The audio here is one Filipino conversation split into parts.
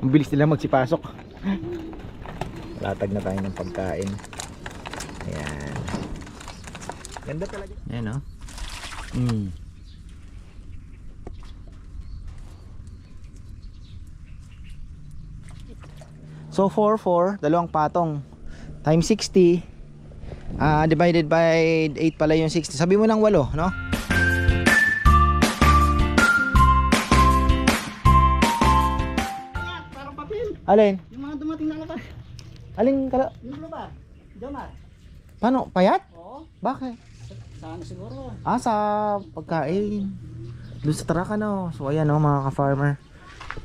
Ang bilis nila magsipasok. Latag na tayo ng pagkain. Ayan. Ganda talaga. Ayan o. Mm. So 4 4, dalawang patong times 60 ah divided by 8 pala yung 60. Sabi mo ng 8, no? Alin? Yung mga dumating na lakas. Alin kala? Yung ba? Jomar. Paano? Payat? Oo. Bakit? Sana siguro. Ah, sa pagkain. Doon sa truck ano. So ayan oh, mga ka-farmer.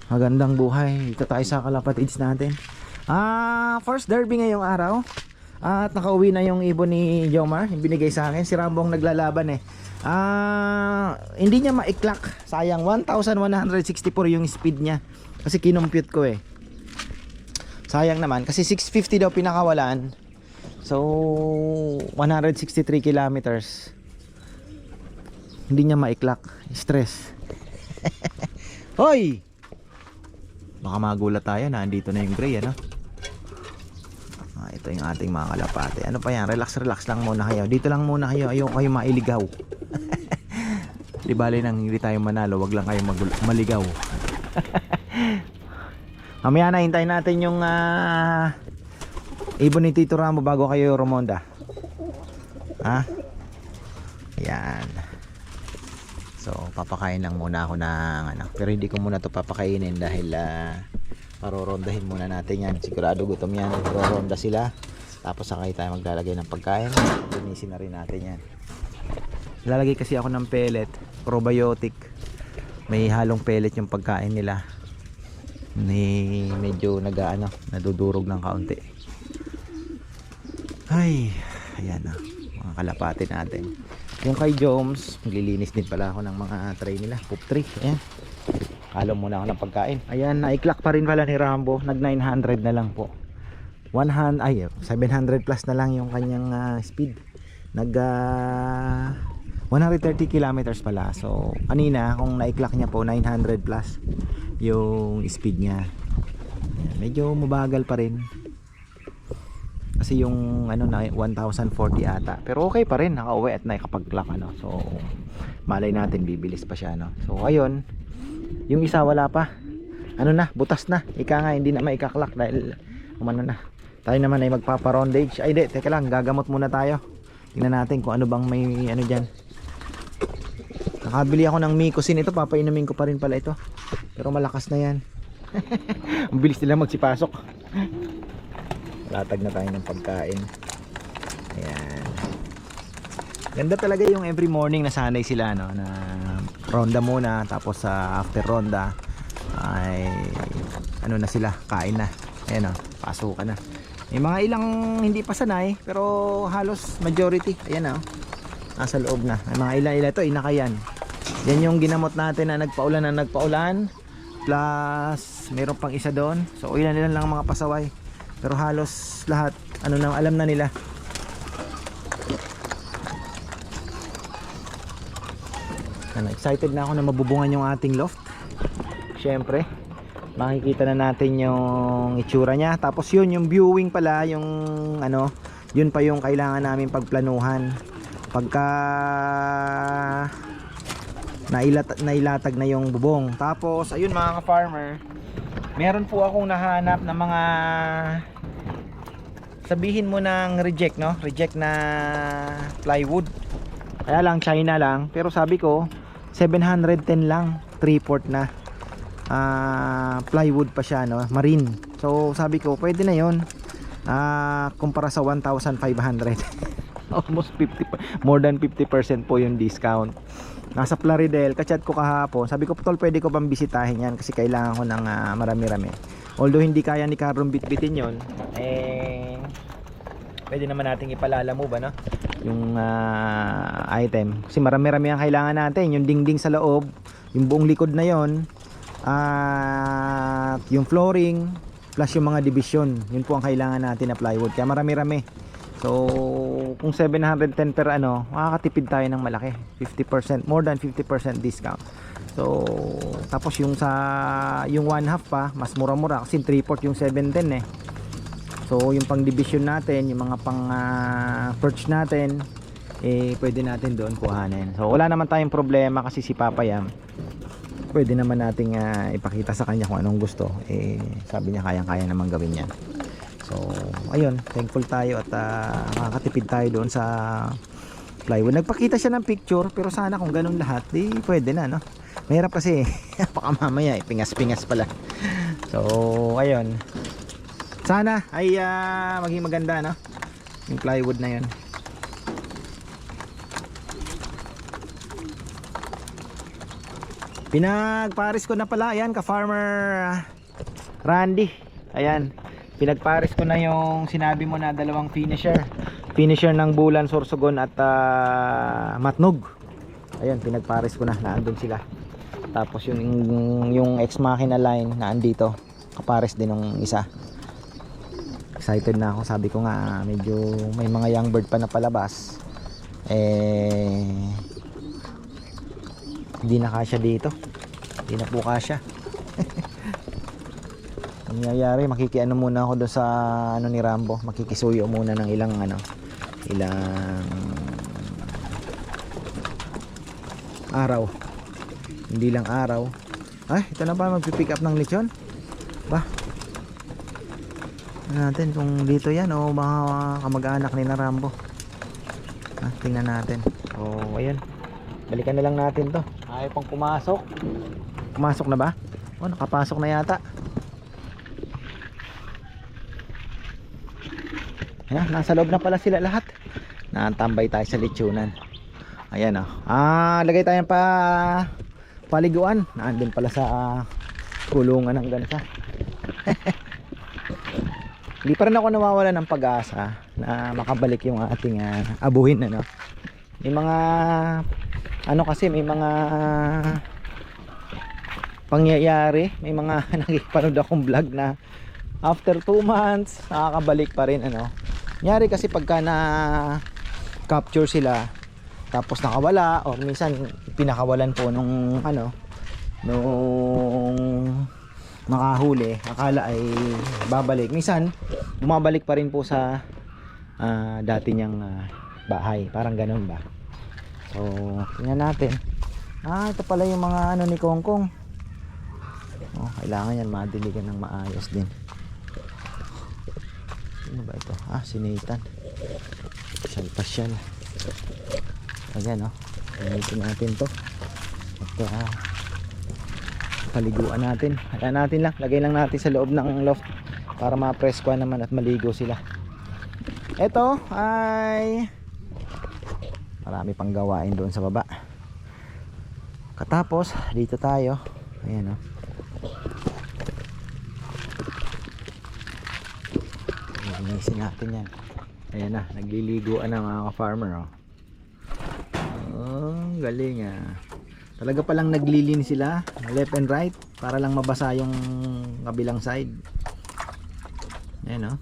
Magandang buhay. Dito tayo sa kalapatids natin. Ah, first derby ngayong araw. At nakauwi na yung ibon ni Jomar, yung binigay sa akin. Si Rambong naglalaban eh. Ah, hindi niya maiklak. Sayang 1164 yung speed niya. Kasi kinumpute ko eh. Sayang naman kasi 650 daw pinakawalan. So 163 kilometers. Hindi niya maiklak. Stress. Hoy! Baka magulat tayo na andito na yung gray ano. Ah, ito yung ating mga kalapate. Ano pa yan? Relax relax lang muna kayo. Dito lang muna kayo. Ayoko kayo mailigaw. Di bali nang hindi tayo manalo, wag lang kayo maligaw. Mamaya na hintayin natin yung ah, ibon ni Tito Ramo bago kayo rumonda. Ha? Yan. So, papakain lang muna ako ng ano. Pero hindi ko muna to papakainin dahil ah, parorondahin muna natin yan. Sigurado gutom yan. Roronda sila. Tapos sakay tayo maglalagay ng pagkain. Linisin na rin natin yan. Lalagay kasi ako ng pellet. Probiotic. May halong pellet yung pagkain nila. Ni medyo nagaano, nadudurog ng kaunti. Ay, ayan na. Mga kalapati natin. Yung kay Joms, maglilinis din pala ako ng mga tray nila. Poop tray. Ayan. Halo muna ako ng pagkain. Ayan, naiklak pa rin pala ni Rambo. Nag 900 na lang po. 100, ay, 700 plus na lang yung kanyang ah, speed. Nag ah, 130 kilometers pala. So, kanina, kung naiklak niya po, 900 plus yung speed niya. Medyo mabagal pa rin. Kasi yung ano na 1040 ata. Pero okay pa rin, nakauwi at nakapag-clock ano. So malay natin bibilis pa siya no. So ayun, yung isa wala pa. Ano na, butas na. Ika nga hindi na maikaklak dahil umano na. Tayo naman ay magpapa-rondage. Ay di, teka lang, gagamot muna tayo. Tingnan natin kung ano bang may ano diyan. Nakabili ako ng Mikosin ito, papainumin ko pa rin pala ito. Pero malakas na 'yan. Ang bilis nila magsipasok. Latag na tayo ng pagkain. Ayan. Ganda talaga yung every morning na sanay sila no na ronda muna tapos sa after ronda ay ano na sila kain na. Ayan oh, pasukan na. May mga ilang hindi pa sanay pero halos majority. Ayan oh. Nasa loob na. May mga ilan ilan ito inakayan. Yan yung ginamot natin na nagpaulan na nagpaulan. Plus meron pang isa doon. So ilan ilan lang ang mga pasaway. Pero halos lahat ano nang alam na nila. Ano, excited na ako na mabubungan yung ating loft. Syempre makikita na natin yung itsura niya. Tapos yun yung viewing pala yung ano yun pa yung kailangan namin pagplanuhan. Pagka nailat nailatag na yung bubong. Tapos ayun mga ka-farmer meron po akong nahanap na mga sabihin mo ng reject no? Reject na plywood. Kaya lang China lang. Pero sabi ko 710 lang 3 port na ah, plywood pa siya no? Marine. So sabi ko pwede na yon ah, kumpara sa 1,500 almost 50 more than 50% po yung discount nasa Plaridel kachat ko kahapon. Sabi ko tol pwede ko bang bisitahin yan? Kasi kailangan ko ng ah, marami-rami. Although hindi kaya ni Carlon bitbitin yon eh pwede naman nating ipalala mo ba no yung ah, item. Kasi marami-rami ang kailangan natin. Yung dingding sa loob yung buong likod na yon at yung flooring plus yung mga division. Yun po ang kailangan natin na plywood. Kaya marami-rami So, kung 710 per ano, makakatipid tayo ng malaki. 50%, more than 50% discount. So, tapos yung sa yung one half pa, mas mura-mura kasi 3/4 yung 710 eh. So, yung pang division natin, yung mga pang perch natin, eh pwede natin doon kuhanin. So, wala naman tayong problema kasi si Papa Yam pwede naman nating ah, ipakita sa kanya kung anong gusto. Eh, sabi niya kayang-kaya naman gawin yan. So, ayun, thankful tayo at uh, makakatipid tayo doon sa plywood. Nagpakita siya ng picture, pero sana kung ganun lahat, di pwede na, no? Mahirap kasi, baka mamaya, eh, pingas-pingas pala. So, ayun. Sana ay ah, maging maganda, no? Yung plywood na yun. Pinagparis ko na pala, ayan, ka-farmer ah, Randy. Ayan, pinagparis ko na yung sinabi mo na dalawang finisher. Finisher ng Bulan, Sorsogon at ah, Matnog. Ayan, pinagparis ko na, naandun sila. Tapos yung yung ex machina line na andito, kapares din ng isa. Excited na ako, sabi ko nga medyo may mga young bird pa na palabas. Eh hindi na kasya dito hindi na po kasya nangyayari makikiano muna ako doon sa ano ni Rambo. Makikisuyo muna ng ilang ano ilang araw. Hindi lang araw. Ay ito na ba magpipick up ng lechon? Ba? Natin kung dito yan o mga kamag-anak ni na Rambo. Ah, tingnan natin. O ayun balikan na lang natin to. Ayaw pang pumasok. Pumasok na ba? oh nakapasok na yata ayan nasa loob na pala sila lahat. Natambay tayo sa lechonan ayan oh. ah lagay tayo pa paliguan. Naandun pala sa ah, kulungan ng gansa hindi pa rin ako nawawala ng pag-asa na makabalik yung ating ah, abuhin ano. May mga ano kasi may mga pangyayari. May mga nakikipanood akong vlog na after 2 months nakakabalik pa rin ano nangyari kasi pagka na capture sila tapos nakawala o minsan pinakawalan po nung ano nung makahuli akala ay babalik minsan bumabalik pa rin po sa ah, dati niyang ah, bahay parang ganun ba So, tingnan natin. Ah, ito pala yung mga ano ni Kongkong. Oh, kailangan yan madiligan ng maayos din. Ano ba ito? Ah, si Nathan. Pasyal pasyal. Ayan, oh. Gamitin natin to. At ah, paliguan natin. Ayan natin lang. Lagay lang natin sa loob ng loft para ma-presko naman at maligo sila. Ito ay marami pang gawain doon sa baba katapos dito tayo ayan o Linisin natin yan ayan na nagliliguan na mga ka-farmer oh. oh galing ah talaga palang naglilinis sila left and right para lang mabasa yung kabilang side ayan o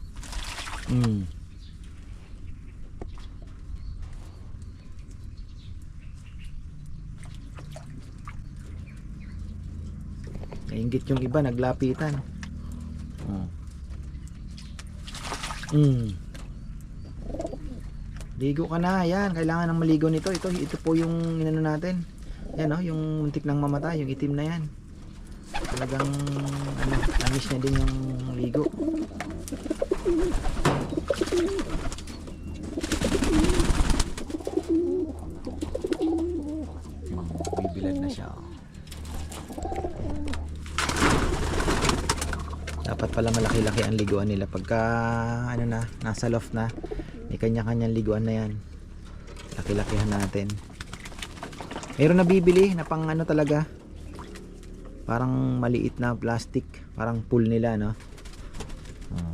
mm. Nainggit yung iba, naglapitan. Oh. Mm. Ligo ka na, yan. Kailangan ng maligo nito. Ito, ito po yung inano natin. Yan oh, yung muntik nang mamatay, yung itim na yan. Talagang ano, tamis na din yung ligo. Hmm, bibilad na siya. Oh. dapat malaki-laki ang liguan nila. Pagka ano na nasa loft na may kanya-kanyang liguan na yan. Laki-lakihan natin. Meron na bibili na pang ano talaga. Parang maliit na plastic. Parang pool nila no? Oh.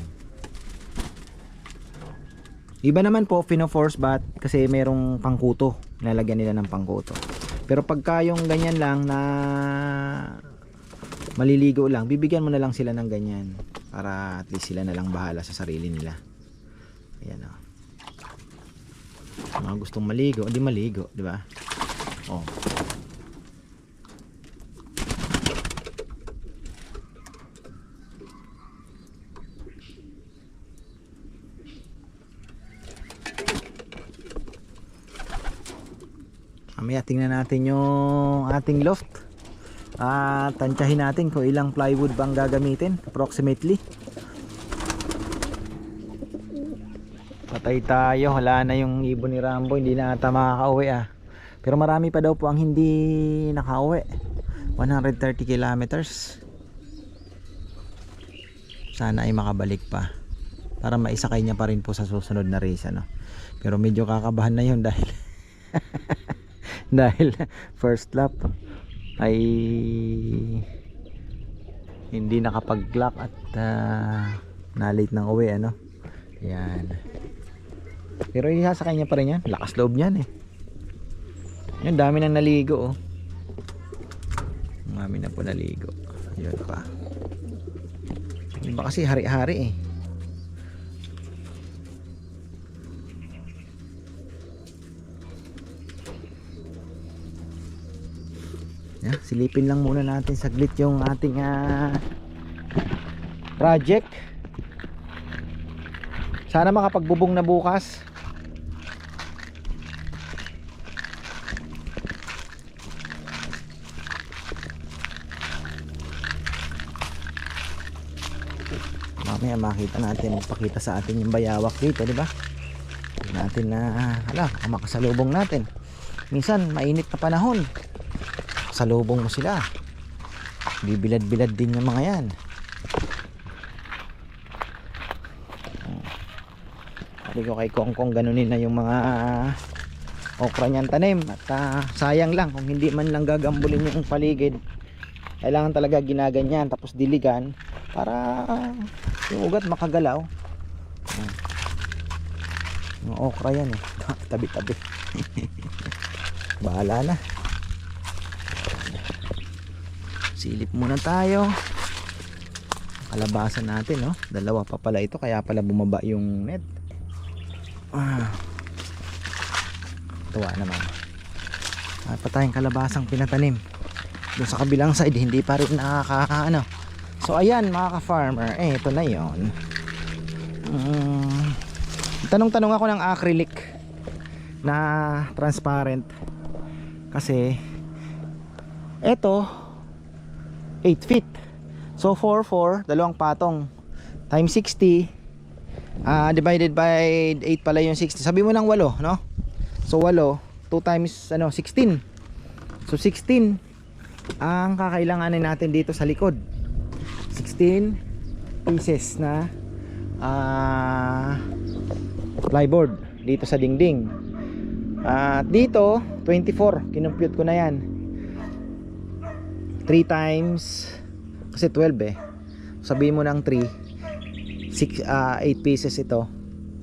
iba naman po fino-force bath kasi merong pangkuto. Nilalagyan nila ng pangkuto. Pero pagka yung ganyan lang na maliligo lang, bibigyan mo na lang sila ng ganyan para at least sila na lang bahala sa sarili nila. Ayan o. Mga gustong maligo, hindi maligo, di ba? Oh. Mamaya tingnan natin yung ating loft. At tansyahin natin kung ilang plywood bang gagamitin approximately. Patay tayo, wala na yung ibon ni Rambo, hindi na ata makakauwi ah. Pero marami pa daw po ang hindi nakauwi. 130 kilometers. Sana ay makabalik pa. Para maisakay niya pa rin po sa susunod na race ano. Pero medyo kakabahan na yun dahil dahil first lap ay hindi nakapag-clock at uh, na-late ng uwi ano. Yan. Pero isasakay niya pa rin yan. Lakas loob niyan eh. Yan, dami nang naligo oh. Dami na po naligo. Yun pa. Iba kasi hari-hari eh. Yeah, silipin lang muna natin saglit yung ating ah, project. Sana makapagbubong na bukas. Mamaya makita natin, magpakita sa atin yung bayawak dito, di ba? Natin na, ala, makasalubong natin. Minsan, mainit na panahon. Salubong mo sila. Bibilad-bilad din yung mga yan. Sabi ko kay Kongkong ganunin na yung mga okra niyan tanim at ah, sayang lang kung hindi man lang gagambulin yung paligid kailangan talaga ginaganyan tapos diligan para ah, yung ugat makagalaw Ayan. yung okra yan eh tabi tabi bahala na silip muna tayo. Kalabasan natin no? Dalawa pa pala ito kaya pala bumaba yung net. Ah. Tuwa naman. Ah, pa tayong kalabasang pinatanim. Doon sa kabilang side hindi pa rin nakaka ano. So ayan mga ka-farmer eh ito na yon mm, tanong tanong ako ng acrylic na transparent. Kasi eto 8 feet. So 4 4 dalawang patong. Times 60 ah divided by 8 pala yung 60 sabi mo ng 8 no? So 8 2 times ano 16 so 16 ang kakailanganin natin dito sa likod. 16 pieces na ah plyboard dito sa dingding. At dito 24 kinumpute ko na yan 3 times kasi 12 eh. Sabihin mo ng 3 6 8 pieces ito.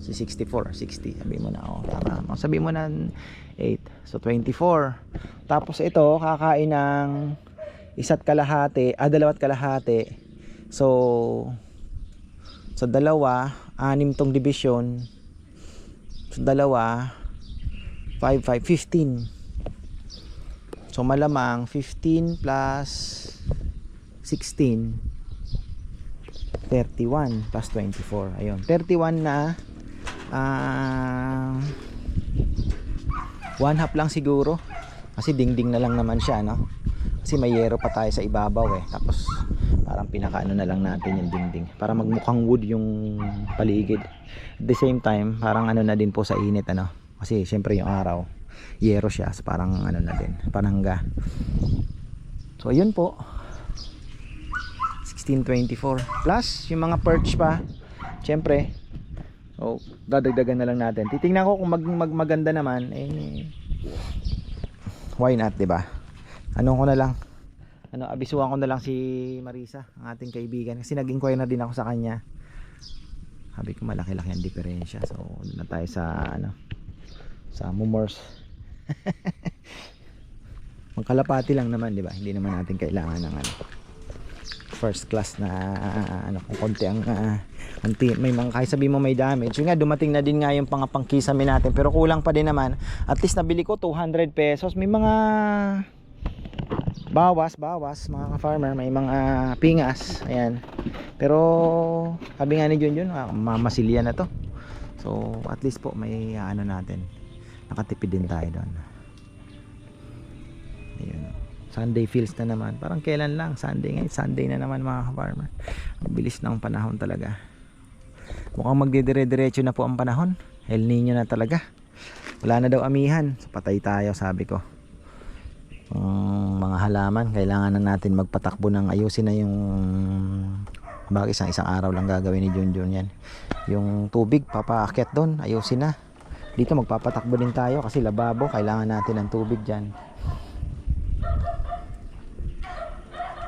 Si 64 60 sabihin mo na oh tama sabihin mo na 8 so 24 tapos ito kakain ng isa't kalahati ah dalawat kalahati. So sa dalawa anim tong division. Sa dalawa 5 5 15 So malamang 15 plus 16 31 plus 24. Ayun, 31 na ah one half lang siguro. Kasi dingding na lang naman siya, no? Kasi may yero pa tayo sa ibabaw eh. Tapos parang pinakaano na lang natin yung dingding para magmukhang wood yung paligid. At the same time, parang ano na din po sa init ano. Kasi syempre yung araw yero siya. So parang ano na din panangga. So yun po. 1624 plus yung mga perch pa syempre oh, dadagdagan na lang natin. Titingnan ko kung mag, mag maganda naman eh why not ba ano ko na lang ano abisuhan ko na lang si Marisa ang ating kaibigan. Kasi nag-inquire na din ako sa kanya. Sabi ko malaki-laki ang diferensya. So doon na tayo sa ano sa Mumors magkalapati lang naman di ba hindi naman natin kailangan ng ano first class na ano kung konti ang ah, Anti, may mga kahit sabi mo may damage. Yun nga, dumating na din nga yung pang pangkisame natin. Pero kulang pa din naman. At least nabili ko 200 pesos. May mga bawas, bawas mga ka-farmer. May mga pingas. Ayan. Pero sabi nga ni Junjun, ah, mamasilya na to. So at least po may ah, ano natin. Nakatipid din tayo doon. Ayun. oh. Sunday feels na naman. Parang kailan lang. Sunday ngayon. Sunday na naman mga ka-farmer. Ang bilis ng panahon talaga. Mukhang magdidire-diretso na po ang panahon. El Nino na talaga. Wala na daw amihan. So, patay tayo sabi ko. Ang mga halaman, kailangan na natin magpatakbo ng ayusin na yung bakit isang isang araw lang gagawin ni Junjun yan. Yung tubig, papaakyat doon, ayusin na. Dito magpapatakbo din tayo kasi lababo, kailangan natin ng tubig dyan.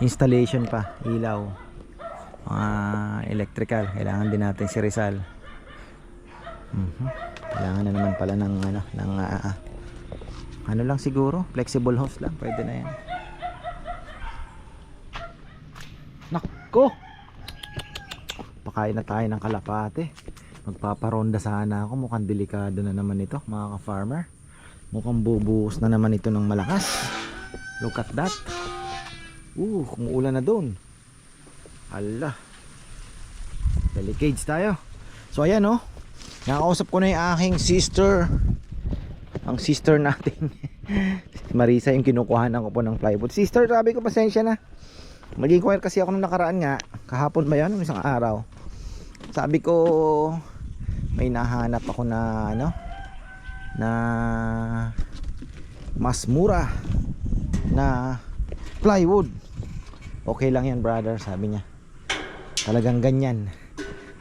Installation pa, ilaw. Mga electrical kailangan din natin si Rizal. Mhm. kailangan na naman pala ng ano ng ah, ah, ano lang siguro flexible hose lang pwede na yan. Nako! Pakain na tayo ng kalapate magpaparonda sana ako mukhang delikado na naman ito mga ka-farmer mukhang bubuhos na naman ito ng malakas look at that uh kumuulan na doon Ala. Delicades tayo. So ayan oh. Nakakausap ko na yung aking sister. Ang sister natin. Marisa yung kinukuhanan ko po ng plywood. Sister, sabi ko pasensya na. Mag-inquire kasi ako nung nakaraan nga. Kahapon ba yan? Isang araw. Sabi ko may nahanap ako na ano na mas mura na plywood. Okay lang yan brother, sabi niya. Talagang ganyan.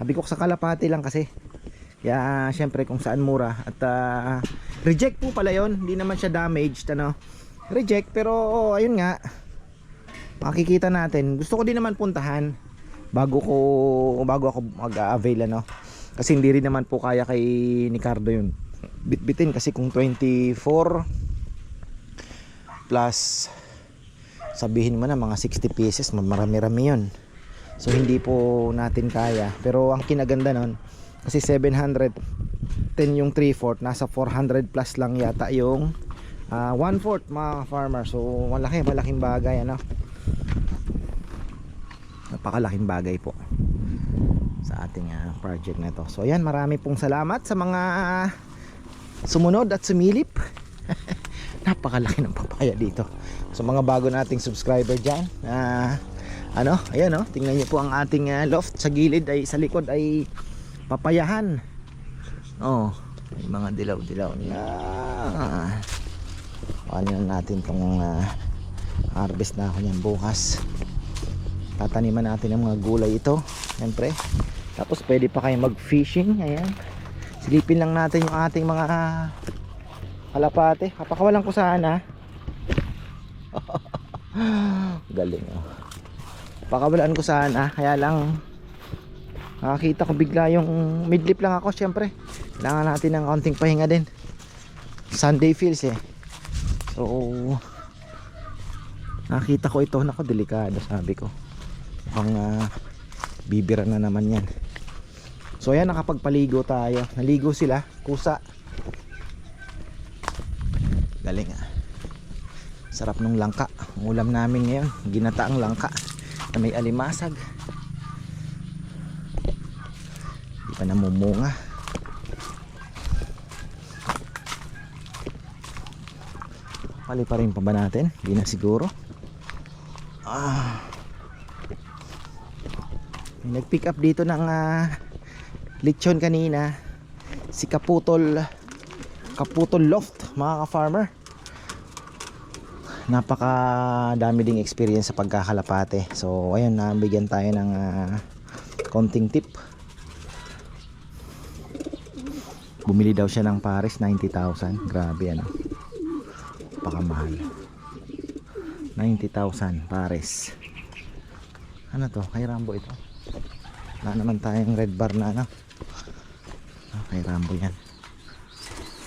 Sabi ko sa kalapati lang kasi. Kaya syempre kung saan mura. At ah, reject po pala yon hindi naman siya damaged ano. Reject pero oh, ayun nga. Makikita natin. Gusto ko din naman puntahan bago ko bago ako mag-avail ano kasi hindi rin naman po kaya kay ni Cardo yun bitbitin kasi kung 24 plus sabihin mo na mga 60 pieces marami-rami yun So hindi po natin kaya. Pero ang kinaganda nun, kasi 710 yung 3/4, nasa 400 plus lang yata yung uh, 1/4 mga farmer. So malaki, malaking bagay ano. Napakalaking bagay po sa ating uh, project na to. So ayan, marami pong salamat sa mga sumunod at sumilip. Napakalaki ng papaya dito. So mga bago nating subscriber dyan, ah ano, ayan oh, tingnan niyo po ang ating uh, loft sa gilid ay sa likod ay papayahan. Oh, may mga dilaw-dilaw na. Ano na natin tong uh, harvest na ako niyan bukas. Tataniman natin ng mga gulay ito, siyempre. Tapos pwede pa kayo mag-fishing, ayan. Silipin lang natin yung ating mga kalapate. Kapakawalan ko sana. Galing oh. Pakawalaan ko sana kaya lang. Nakakita ko bigla yung midlip lang ako syempre. Kailangan natin ng konting pahinga din. Sunday feels eh. So nakita ko ito. Nako delikado sabi ko. Mukhang uh, bibira na naman yan so ayan nakapagpaligo tayo. Naligo sila. Kusa. Galing ah. Sarap nung langka. Ang ulam namin ngayon ginataang langka na may alimasag. Di pa namumunga. Pali pa rin pa ba natin? di na siguro. Ah. may nag pick up dito ng uh, lechon kanina. Si Kaputol Kaputol Loft mga ka-farmer. Napaka dami ding experience sa pagkakalapate. So ayun nabigyan tayo ng uh, konting tip. Bumili daw siya ng pares 90,000 grabe ano? Pakamahal 90,000 pares. Ano to? Kay Rambo ito wala naman tayong red bar na ano ah, kay Rambo yan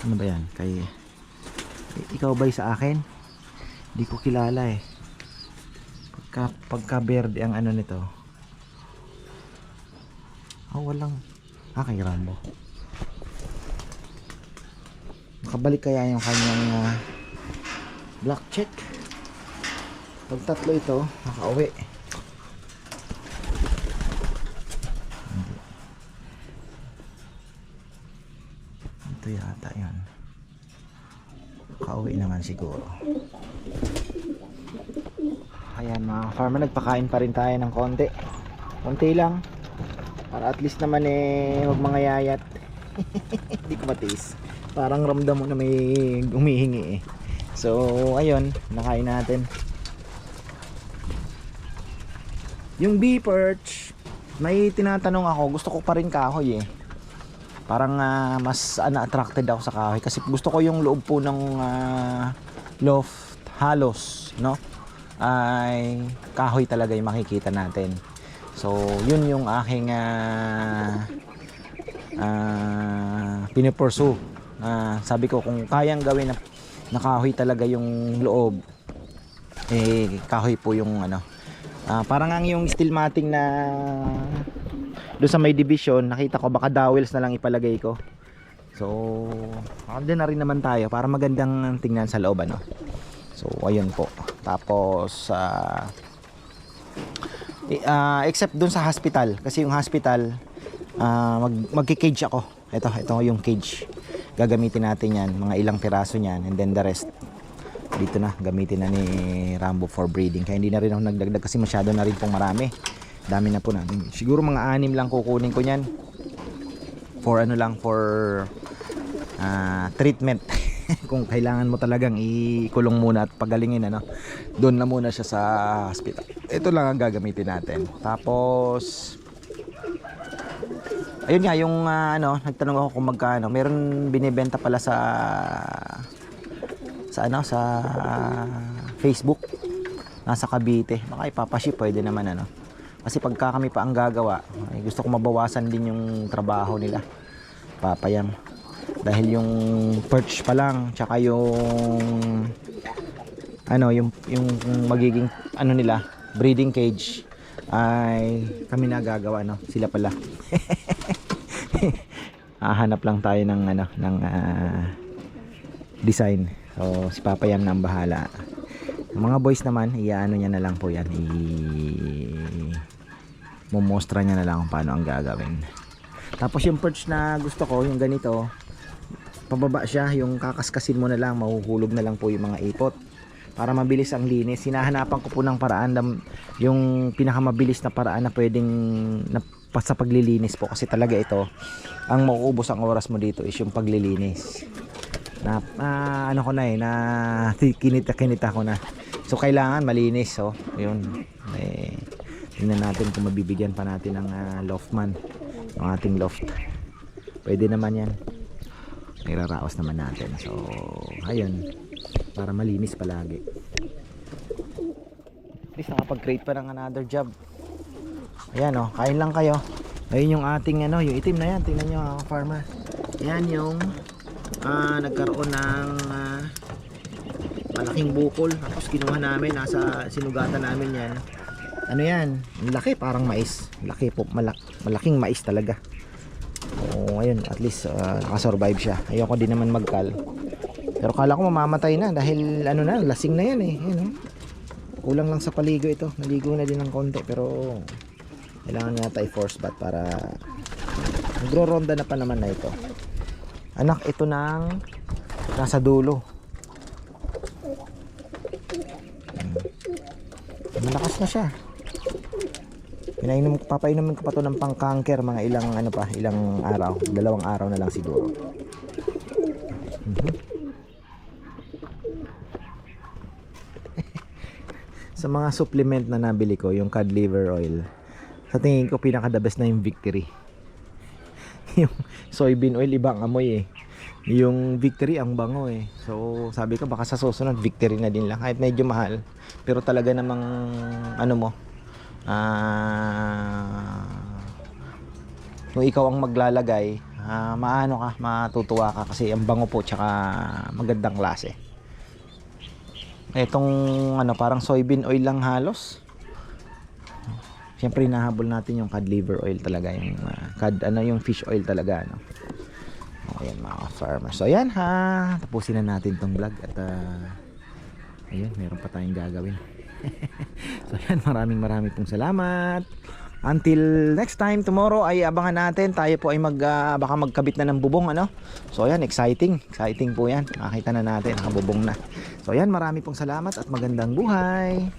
ano ba yan kay ikaw ba sa akin di ko kilala eh pagka, pagka verde ang ano nito Ah, walang. Ah, kay Rambo. Makabalik kaya yung kanyang ah, black check. Pag tatlo ito, nakauwi. Ito yata yan. Kauwi naman siguro. Ayan mga farmer, nagpakain pa rin tayo ng konti. Konti lang. Para at least naman eh, huwag mga yayat. Hindi ko matiis. Parang ramdam mo na may humihingi eh. So, ayun, nakain natin. Yung bee perch, may tinatanong ako, gusto ko pa rin kahoy eh. Parang ah, mas ano, attracted ako sa kahoy kasi gusto ko yung loob po ng ah, loft halos, no? Ay kahoy talaga yung makikita natin. So, yun yung aking ah ah, pinipursu. Ah, sabi ko kung kayang gawin na, na kahoy talaga yung loob, eh kahoy po yung ano. Ah, parang ang yung steel matting na doon sa may division, nakita ko baka dowels na lang ipalagay ko. So, andun na rin naman tayo para magandang tingnan sa loob ano. So, ayun po. Tapos eh, ah, except doon sa hospital kasi yung hospital ah, mag magki-cage ako. Ito, ito yung cage. Gagamitin natin 'yan, mga ilang piraso niyan and then the rest dito na gamitin na ni Rambo for breeding. Kaya hindi na rin ako nagdagdag kasi masyado na rin pong marami. Dami na po namin. Siguro mga anim lang kukunin ko niyan. For ano lang for ah, treatment. Kung kailangan mo talagang ikulong muna at pagalingin ano. Doon na muna siya sa hospital. Ito lang ang gagamitin natin. Tapos Ayun nga yung ah, ano, nagtanong ako kung magkano. Meron binebenta pala sa sa ano sa Facebook nasa Cavite baka ipapaship pwede naman ano kasi pagka kami pa ang gagawa ay gusto ko mabawasan din yung trabaho nila papayam dahil yung perch pa lang tsaka yung ano yung yung magiging ano nila breeding cage ay kami na gagawa no? Sila pala. Hahanap lang tayo ng ano ng ah, design. So si Papa Yam na ang bahala mga boys naman iyaano niya na lang po yan. I mumostra niya na lang kung paano ang gagawin. Tapos yung perch na gusto ko yung ganito pababa siya. Yung kakaskasin mo na lang mahuhulog na lang po yung mga ipot. Para mabilis ang linis. Hinahanapan ko po ng paraan na, yung pinakamabilis na paraan na pwedeng na, sa paglilinis po. Kasi talaga ito ang mauubos ang oras mo dito is yung paglilinis. Na ah, ano ko na eh na kinita kinita ko na so kailangan malinis so yun eh tingnan natin kung mabibigyan pa natin ng ah, loftman yung ating loft. Pwede naman yan. Niraraos naman natin. So ayun. Para malinis palagi. At least nakapag create pa ng another job. Ayan oh. Kain lang kayo. Ayun yung ating ano yung itim na yan. Tingnan nyo mga farmer. Yan yung ah, nagkaroon ng ah, malaking bukol. Tapos kinuha namin nasa sinugatan namin yan. Ano yan? Laki parang mais. Laki po malak malaking mais talaga. O ayun at least ah, nakasurvive siya. Ayoko din naman magkal pero kala ko mamamatay na dahil ano na lasing na yan eh. Ayun, oh. kulang lang sa paligo ito. Naligo na din ng konti pero kailangan yata i-force bath para nagro-ronda na pa naman na ito. Anak ito ng nasa dulo Hmm. malakas na siya Pinainom, papainumin ko pa to ng pang-cancer mga ilang ano pa, ilang araw, dalawang araw na lang siguro. Mhm. Sa mga supplement na nabili ko, yung cod liver oil, sa tingin ko pinaka the best na yung victory. yung soybean oil ibang amoy eh. Yung victory ang bango eh. So sabi ko baka sa susunod victory na din lang kahit medyo mahal. Pero talaga namang ano mo ah kung ikaw ang maglalagay ah, maano ka matutuwa ka kasi ang bango po tsaka magandang klase etong ano parang soybean oil lang halos Siyempre hinahabol natin yung cod liver oil talaga yung ah, cod ano yung fish oil talaga no. Ayan mga farmers. So ayan ha, tapusin na natin tong vlog at ah, ayun, meron pa tayong gagawin. so ayan, maraming maraming pong salamat. Until next time tomorrow ay abangan natin tayo po ay mag ah, baka magkabit na ng bubong ano. So ayan, exciting. Exciting po 'yan. Makita na natin nakabubong na. So ayan, marami pong salamat at magandang buhay.